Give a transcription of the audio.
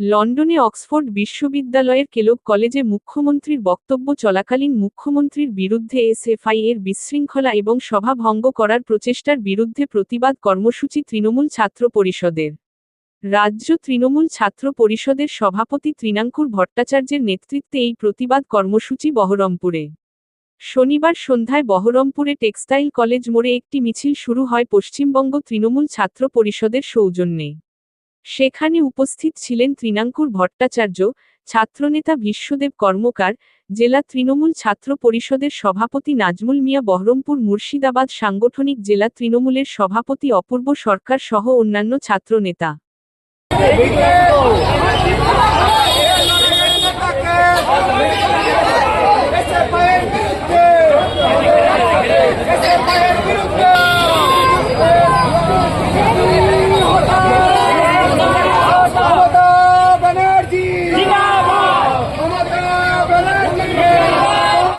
লন্ডনে অক্সফোর্ড বিশ্ববিদ্যালয়ের কেলব কলেজে মুখ্যমন্ত্রীর বক্তব্য চলাকালীন মুখ্যমন্ত্রীর বিরুদ্ধে এসএফআই এর বিশৃঙ্খলা এবং সভা ভঙ্গ করার প্রচেষ্টার বিরুদ্ধে প্রতিবাদ কর্মসূচি তৃণমূল ছাত্র পরিষদের। রাজ্য তৃণমূল ছাত্র পরিষদের সভাপতি তৃণাঙ্কুর ভট্টাচার্যের নেতৃত্বে এই প্রতিবাদ কর্মসূচি বহরমপুরে। শনিবার সন্ধ্যায় বহরমপুরে টেক্সটাইল কলেজ মোড়ে একটি মিছিল শুরু হয় পশ্চিমবঙ্গ তৃণমূল ছাত্র পরিষদের সৌজন্যে। সেখানে উপস্থিত ছিলেন তৃণাঙ্কুর ভট্টাচার্য, ছাত্রনেতা বিশ্বদেব কর্মকার, জেলা তৃণমূল ছাত্র পরিষদের সভাপতি নাজমুল মিয়া বহরমপুর, মুর্শিদাবাদ সাংগঠনিক জেলা তৃণমূলের সভাপতি অপূর্ব সরকার সহ অন্যান্য ছাত্রনেতা।